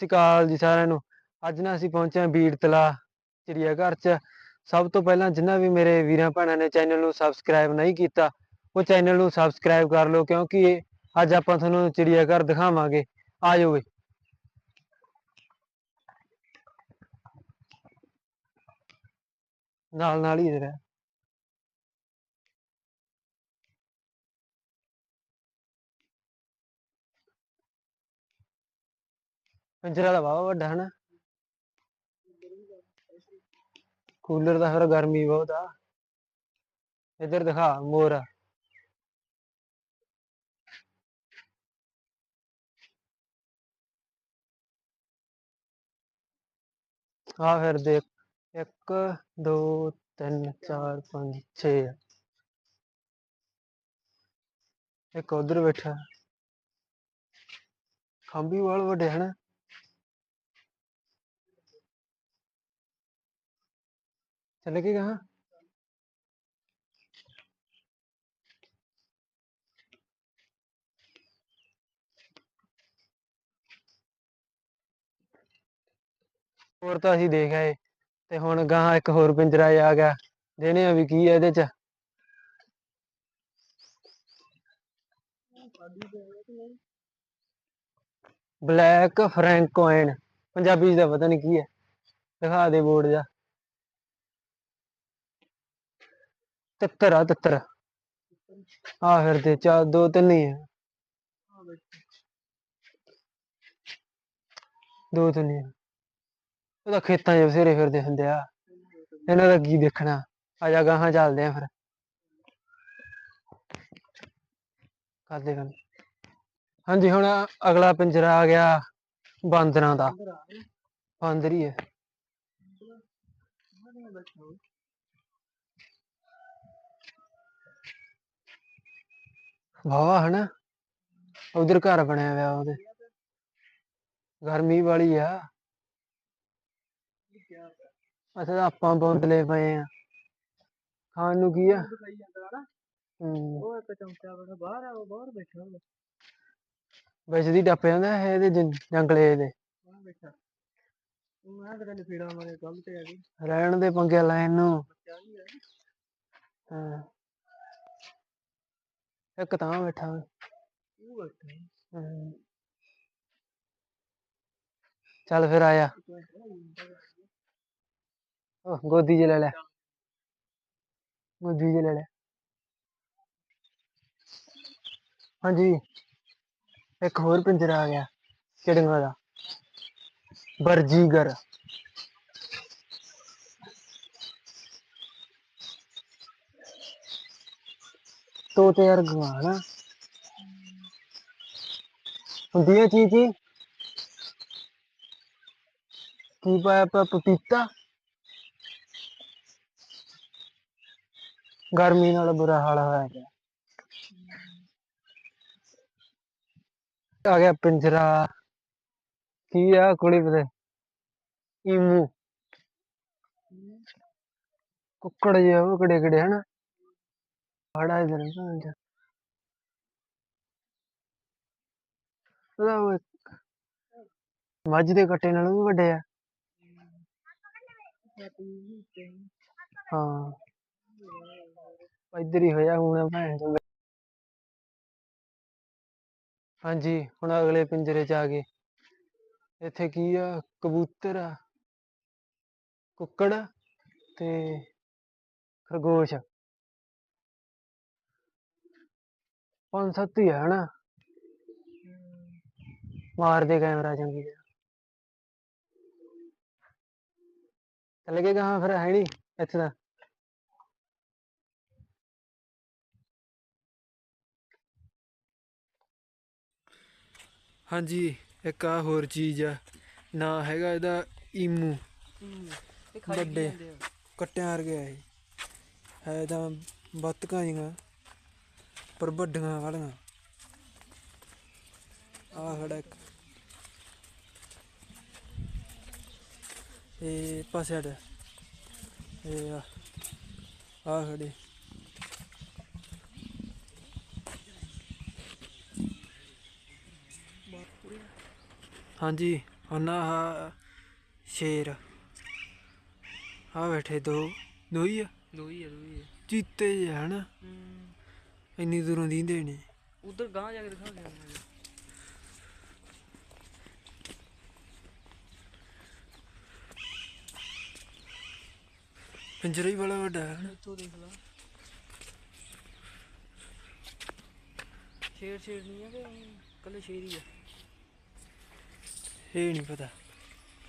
ਸਤਿ ਸ਼੍ਰੀ ਅਕਾਲ ਜੀ ਸਾਰਿਆਂ ਨੂੰ। ਅੱਜ ਨਾ ਅਸੀਂ ਪਹੁੰਚੇ ਹਾਂ ਬੀੜ ਤਲਾ ਚਿੜੀਆ ਘਰ 'ਚ। ਸਭ ਤੋਂ ਪਹਿਲਾਂ ਜਿਨ੍ਹਾਂ ਵੀ ਮੇਰੇ ਵੀਰਾਂ ਭੈਣਾਂ ਨੇ ਚੈਨਲ ਨੂੰ ਸਬਸਕ੍ਰਾਈਬ ਨਹੀਂ ਕੀਤਾ, ਉਹ ਚੈਨਲ ਨੂੰ ਸਬਸਕ੍ਰਾਈਬ ਕਰ ਲਓ ਕਿਉਂਕਿ ਅੱਜ ਆਪਾਂ ਤੁਹਾਨੂੰ ਚਿੜੀਆ ਘਰ ਦਿਖਾਵਾਂਗੇ। ਆ ਜਾਓ ਵੇ ਨਾਲ ਨਾਲ ਹੀ ਇਧਰ ਪਿੰਜਰਾ ਦਾ ਵਾਵਾ ਵੱਡਾ ਹਨਾ ਕੂਲਰ ਦਾ ਫਿਰ ਗਰਮੀ ਬਹੁਤ ਆ ਇੱਧਰ ਦਿਖਾ ਮੋਰ ਆ। ਆ ਫਿਰ ਦੇਖ, ਇੱਕ, ਦੋ, ਤਿੰਨ, ਚਾਰ, ਪੰਜ, ਛੇ ਆ। ਇੱਕ ਉਧਰ ਬੈਠਾ ਖੰਭੀ ਵਾਲ ਵੱਡੇ ਹਨ ਚੱਲ ਕੇ ਕਹਾਂ ਹੋਰ ਤਾਂ ਅਸੀਂ ਦੇਖ ਆਏ ਤੇ ਹੁਣ ਗਾਂ ਇੱਕ ਹੋਰ ਪਿੰਜਰਾ ਆ ਗਿਆ। ਦੇਣੇ ਆ ਵੀ ਕੀ ਹੈ ਇਹਦੇ ਚ। ਬਲੈਕ ਫਰੈਂਕੋਇਨ। ਪੰਜਾਬੀ ਦਾ ਪਤਾ ਨਹੀਂ ਕੀ ਹੈ। ਦਿਖਾ ਦੇ ਬੋਰਡ ਜਾ। ਤਿੱਤਰ ਆ ਤਿੱਤਰ। ਆ ਫਿਰਦੇ ਚਾਰ ਦੋ ਤਿੰਨ ਹੀ ਆ। ਦੋ ਤਿੰਨ ਹੀ ਆ। ਉਹ ਖੇਤਾਂ 'ਚ ਬਥੇਰੇ ਫਿਰਦੇ ਹੁੰਦੇ ਆ। ਇਹਨਾਂ ਦਾ ਕੀ ਦੇਖਣਾ? ਆ ਜਾ ਗਾਹਾਂ ਚੱਲਦੇ ਆ ਫਿਰ। ਕਰਦੇ ਗੱਲ। ਹਾਂਜੀ, ਹੁਣ ਅਗਲਾ ਪਿੰਜਰਾ ਆ ਗਿਆ ਬਾਂਦਰਾਂ ਦਾ। ਬਾਂਦਰ ਹੀ ਹੈ ਵਾਵਾ ਹਨਾ, ਉਧਰ ਘਰ ਬਣਿਆ ਹੋਇਆ ਉਹਦੇ। ਗਰਮੀ ਵਾਲੀ ਆ। ਅੱਛਾ, ਆਪਾਂ ਬੌਂਦਲੇ ਪਏ ਆ। ਖਾਣ ਨੂੰ ਕੀ ਆ? ਉਹ ਇੱਕ ਚਮਚਾ ਬਣਾ ਬਾਹਰ ਆ ਉਹ ਬਾਹਰ ਬੈਠਾ ਹੋਇਆ ਵਿੱਚ ਦੀ ਟੱਪ ਜਾਂਦਾ ਇਹ ਇਹਦੇ ਜੰ- ਜੰਗਲੇ ਦੇ। ਬਾਹਰ ਬੈਠਾ ਮੈਂ ਕਿਤੇ ਫੀੜਾ ਮਾਰੇ ਕੰਮ ਤੇ ਆ ਗਈ ਰਹਿਣ ਦੇ ਪੰਗੇ ਲੈਣ ਨੂੰ ਬੱਚਾ ਵੀ ਹੈ ਹਾਂ। ਇੱਕ ਤਾਂ ਬੈਠਾ ਵਾ। ਉਹ ਬੈਠਾ ਹੈ। ਚੱਲ ਫਿਰ ਆਇਆ। ਉਹ ਗੋਦੀ 'ਚ ਲੈ ਲੈ। ਗੋਦੀ 'ਚ ਲੈ ਲੈ। ਹਾਂਜੀ। ਇੱਕ ਹੋਰ ਪਿੰਜਰਾ ਆ ਗਿਆ। ਚਿੜੀਆਂ ਦਾ। ਬਰਜੀਗਰ ਤੋਤੇ ਵਰਗਾ ਹਨਾ ਹੁੰਦੀ ਹੈ ਚੀਜ਼ ਹੀ ਕੀ ਪਾਇਆ ਪਿਆ ਪਪੀਤਾ? ਗਰਮੀ ਨਾਲ ਬੁਰਾ ਹਾਲ ਹੋਇਆ ਪਿਆ। ਆ ਗਿਆ ਪਿੰਜਰਾ। ਕੀ ਆ ਕੁੜੀ ਪਤੇ ਈਮੂ। ਕੁੱਕੜ ਜਿਹਾ ਉਹ ਕਿਹੜੇ ਕਿਹੜੇ ਹਨ? ਬੜਾ ਇਧਰ ਉਹਦਾ ਉਹ ਮੱਝ ਦੇ ਕੱਟੇ ਨਾਲੋਂ ਵੀ ਵੱਡੇ ਆ। ਹਾਂ। ਇੱਧਰ ਹੀ ਹੋਇਆ, ਹੁਣ ਭੈਣ ਹਾਂਜੀ, ਹੁਣ ਅਗਲੇ ਪਿੰਜਰੇ 'ਚ ਆ ਗਏ। ਇੱਥੇ ਕੀ ਆ? ਕਬੂਤਰ ਆ, ਕੁੱਕੜ ਤੇ ਖਰਗੋਸ਼ ਪੰਜ ਸੱਤ ਹੀ ਆ ਹਨਾ? ਮਾਰਦੇ ਕੈਮਰਾ ਚੰਗੀ ਤਰ੍ਹਾਂ। ਚੱਲ ਗਏ ਕਹਾਂ ਫਿਰ ਹੈ ਨੀ ਇੱਥੇ ਦਾ ਹਾਂਜੀ ਇੱਕ ਆ ਹੋਰ ਚੀਜ਼ ਆ। ਨਾਂ ਹੈਗਾ ਇਹਦਾ ਈਮੂ। ਇਹ ਖਾਈ ਵੱਡੇ। ਕੱਟਿਆਂ ਵਰਗੇ ਆ ਇਹ। ਹੈ ਤਾਂ ਬੱਤਕਾਂ ਜਿਹੀਆਂ ਪਰ ਵੱਡੀਆਂ ਵਾਲੀਆਂ ਆ ਖੜਾ ਇੱਕ। ਇਹ ਪਾਸੇ ਹਟ। ਇਹ ਆ। ਆ ਖੜੇ ਹਾਂਜੀ ਹੁਣ ਆਹ ਸ਼ੇਰ। ਆ ਬੈਠੇ ਦੋ। ਦੋ ਹੀ ਆ? ਦੋ ਹੀ ਆ ਦੋ ਹੀ ਆ। ਚੀਤੇ ਜਿਹੇ ਹਨ? ਇੰਨੀ ਦੂਰੋਂ ਦੀਂਦੇ ਨੇ ਉਧਰ ਗਾਂ ਜਾ ਕੇ ਦਿਖਾ ਗਿਆ ਪਿੰਜਰਾ ਹੀ ਬੜਾ ਵੱਡਾ ਹੈ। ਨਾ ਇੱਥੋਂ ਦੇਖ ਲਾ। ਸ਼ੇਰ ਸ਼ੇਰ ਨਹੀਂ ਆ ਕਿ ਕੱਲੇ ਸ਼ੇਰ ਹੀ ਆ। ਇਹ ਨਹੀਂ ਪਤਾ।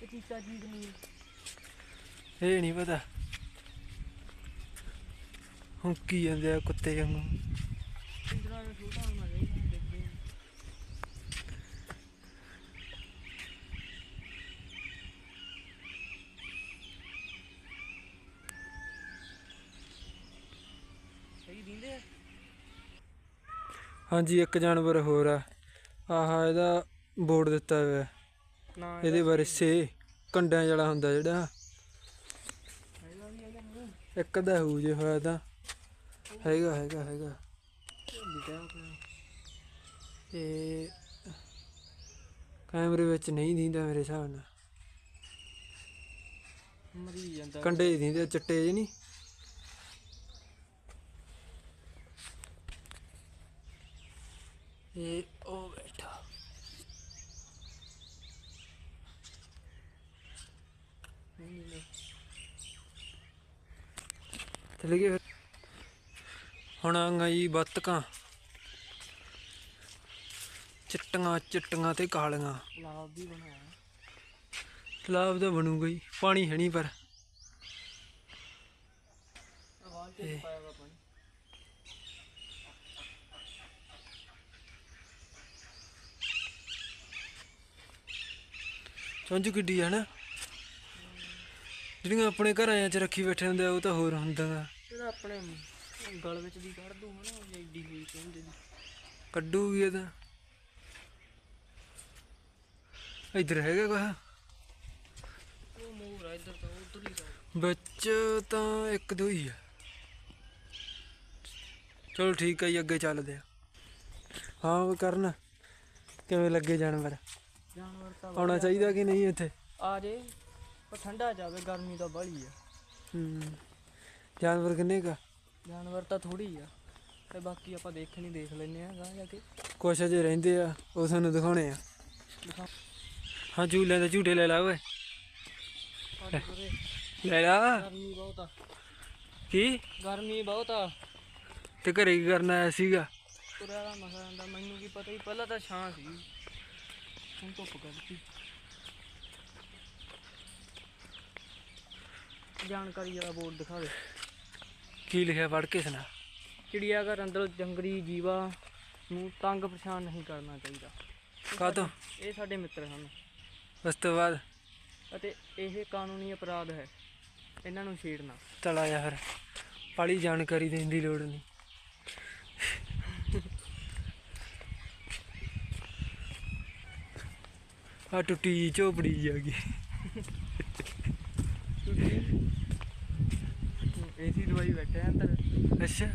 ਇਹ ਚੀਜ਼ ਨਹੀਂ ਆ। ਇਹ ਨਹੀਂ ਪਤਾ। ਹੁੱਕੀ ਜਾਂਦੇ ਆ ਕੁੱਤੇ ਵਾਂਗੂ। ਹਾਂਜੀ ਇੱਕ ਜਾਨਵਰ ਹੋਰ ਆ। ਆਹ ਇਹਦਾ ਬੋਰਡ ਦਿੱਤਾ ਹੋਇਆ ਇਹਦੇ ਬਾਰੇ ਸੇ ਕੰਡਿਆਂ ਵਾਲਾ ਹੁੰਦਾ ਜਿਹੜਾ। ਇੱਕ ਦਾ ਹੂ ਜੇ ਹੋਇਆ ਤਾਂ। ਹੈਗਾ ਹੈਗਾ ਹੈਗਾ। ਲਿਖਿਆ ਹੋਇਆ ਤੇ ਕੈਮਰੇ ਵਿੱਚ ਨਹੀਂ ਦਿੰਦਾ ਮੇਰੇ ਹਿਸਾਬ ਨਾਲ। ਮਰੀ ਜਾਂਦਾ। ਕੰਡੇ ਦਿੰਦੇ ਚਿੱਟੇ ਜਿਹੇ ਨਹੀਂ। ਇਹ ਉਹ ਬੈਠਾ। ਨਹੀਂ ਨਹੀਂ ਚਲੇ ਗਏ ਹੁਣ ਆਂਗਾ ਜੀ ਬੱਤਕਾਂ। ਚਿੱਟੀਆਂ ਚਿੱਟੀਆਂ ਤੇ ਕਾਲੀਆਂ। ਲਾਭ ਵੀ ਬਣਾਇਆ। ਤਲਾਬ ਤਾਂ ਬਣੂਗਾ ਹੀ ਪਾਣੀ ਹੈ ਨਹੀਂ ਪਰ। ਚੁੰਝ ਕਿੱਡੀ ਆ ਨਾ। ਜਿਹੜੀਆਂ ਆਪਣੇ ਘਰਾਂ 'ਚ ਰੱਖੀ ਬੈਠੇ ਹੁੰਦੇ ਆ ਉਹ ਤਾਂ ਹੋਰ ਹੁੰਦਾ ਇਹਦਾ ਆਪਣੇ ਗਲ ਵਿੱਚ ਦੀ ਕੱਢ ਦੂੰ ਹਨਾ ਐਡੀ ਹੋਈ ਕਹਿੰਦੇ ਦੀ ਕੱਢੂਗੀ ਇਹ ਤਾਂ। ਇੱਧਰ ਹੈਗਾ ਕੁਛ? ਉਹ ਮੋਰ ਆ ਇੱਧਰ ਤਾਂ ਉਧਰ ਹੀ ਤਾਂ ਵਿੱਚ ਤਾਂ ਇੱਕ ਦੋ ਹੀ ਆ। ਚਲੋ ਠੀਕ ਹੈ ਜੀ ਅੱਗੇ ਚੱਲਦੇ ਆ। ਹਾਂ ਉਹ ਕਰਨ। ਕਿਵੇਂ ਲੱਗੇ ਜਾਨਵਰ? ਜਾਨਵਰ ਤਾਂ ਆਉਣਾ ਚਾਹੀਦਾ ਕਿ ਨਹੀਂ ਇੱਥੇ? ਆ ਜੇ ਪਰ ਠੰਡਾ ਜਾਵੇ ਗਰਮੀ ਤਾਂ ਬਾਹਲੀ ਆ। ਹੂੰ। ਜਾਨਵਰ ਕਿੰਨੇ ਕਾ ਜਾਨਵਰ ਤਾਂ ਥੋੜੀ ਆ ਤੇ ਬਾਕੀ ਆਪਾਂ ਦੇਖਣ ਹੀ ਦੇਖ ਲੈਨੇ ਆ ਗਾਂ ਜਾ ਕੇ। ਕੁਛ ਅਜੇ ਰਹਿੰਦੇ ਆ ਉਹ ਤੁਹਾਨੂੰ ਦਿਖਾਉਣੇ ਆ। ਦਿਖਾ ਹਾਂ ਝੂਲਿਆਂ ਦੇ ਝੂਟੇ ਲੈ ਲਾ ਓਏ। ਲੈ ਲਾ। ਗਰਮੀ ਬਹੁਤ ਆ। ਕੀ? ਗਰਮੀ ਬਹੁਤ ਆ। ਤੇ ਘਰੇ ਕੀ ਕਰਨ ਆਇਆ ਸੀਗਾ? ਤੁਰਿਆ ਦਾ ਮਸਾ ਆਂਦਾ ਮੈਨੂੰ ਕੀ ਪਤਾ ਹੀ ਪਹਿਲਾਂ ਤਾਂ ਛਾਂ ਸੀ। ਹੁਣ ਧੁੱਪ ਕੱਢਤੀ। ਜਾਣਕਾਰੀ ਵਾਲਾ ਬੋਰਡ ਦਿਖਾ ਦੇ। ਕੀ ਲਿਖਿਆ ਪੜ੍ਹ ਕੇ ਸੁਣਾ। ਚਿੜੀਆ ਘਰ ਅੰਦਰ ਜੰਗਲੀ ਜੀਵਾਂ ਨੂੰ ਤੰਗ ਪਰੇਸ਼ਾਨ ਨਹੀਂ ਕਰਨਾ ਚਾਹੀਦਾ। ਕਾਹਤੋਂ? ਇਹ ਸਾਡੇ ਮਿੱਤਰ ਹਨ। ਉਸ ਤੋਂ ਬਾਅਦ? ਅਤੇ ਇਹ ਕਾਨੂੰਨੀ ਅਪਰਾਧ ਹੈ। ਇਹਨਾਂ ਨੂੰ ਛੇੜਨਾ। ਚਲਾ ਜਾ ਫਿਰ। ਪਾਲੀ ਜਾਣਕਾਰੀ ਦੇਣ ਦੀ ਲੋੜ ਨਹੀਂ। ਆ ਟੁੱਟੀ ਝੋਪੜੀ ਜੀ ਆ ਗਈ। ਏਸੀ ਦਵਾਈ ਬੈਠੇ ਆ ਅੰਦਰ। ਅੱਛਾ।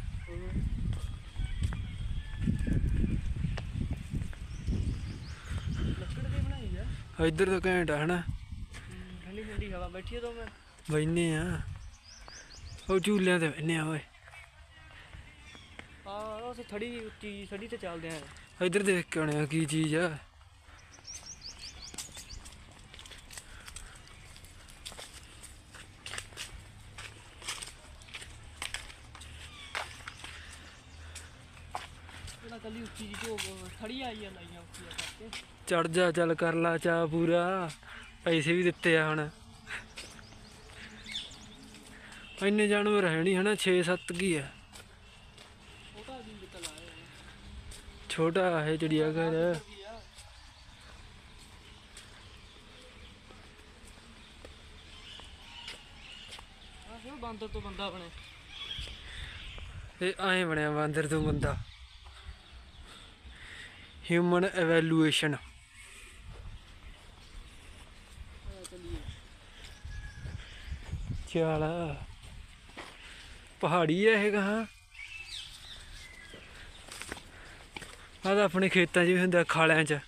ਲੱਕੜ ਦੀ ਬਣਾਈ ਆ। ਇੱਧਰ ਤਾਂ ਘੈਂਟ ਆ ਹਨਾ? ਠੰਡੀ ਠੰਡੀ ਹਵਾ ਬੈਠੀ ਤੋਂ ਮੈਂ। ਬੈਨੇ ਆ। ਉਹ ਝੂਲਿਆਂ ਤੇ ਬੈਨੇ ਆ ਓਏ। ਆ ਉਹ ਥੜੀ ਉੱਚੀ ਥੜੀ ਤੇ ਚੱਲਦੇ ਆ। ਇੱਧਰ ਦੇਖ ਕੇ ਆਉਣੇ ਆ ਕੀ ਚੀਜ਼ ਆ ਜਿਹੜਾ ਕੱਲੀ ਉੱਚੀ ਜੀ ਝੋਕ ਥੜੀ ਆਈ ਆ ਲਾਈਆਂ ਉੱਚੀਆਂ ਕਰਕੇ। ਚੜ ਜਾ ਚੱਲ ਕਰ ਲਾ ਚਾ ਪੂਰਾ। ਪੈਸੇ ਵੀ ਦਿੱਤੇ ਆ ਹੁਣ। ਇੰਨੇ ਜਾਨਵਰ ਹੈ ਨਹੀਂ ਹਨਾ 6-7 ਕੀ ਆ। ਛੋਟਾ ਵੀ ਨਿਕਲ ਆਇਆ ਛੋਟਾ ਹੈ ਚਿੜੀਆ ਘਰ। ਵੀ ਆ ਆ ਫਿਰ ਬਾਂਦਰ ਤੋਂ ਬੰਦਾ ਬਣੇ। ਇਹ ਐਂ ਬਣਿਆ ਬਾਂਦਰ ਤੋਂ ਬੰਦਾ। ਹਿਊਮਨ ਐਵੈਲੂਏਸ਼ਨ ਆ ਪਹਾੜੀ ਹੈ ਇਹ ਕਹਾਂ ਆ ਤਾਂ ਆਪਣੇ ਖੇਤਾਂ 'ਚ ਵੀ ਹੁੰਦਾ, ਖਾਲਿਆਂ 'ਚ।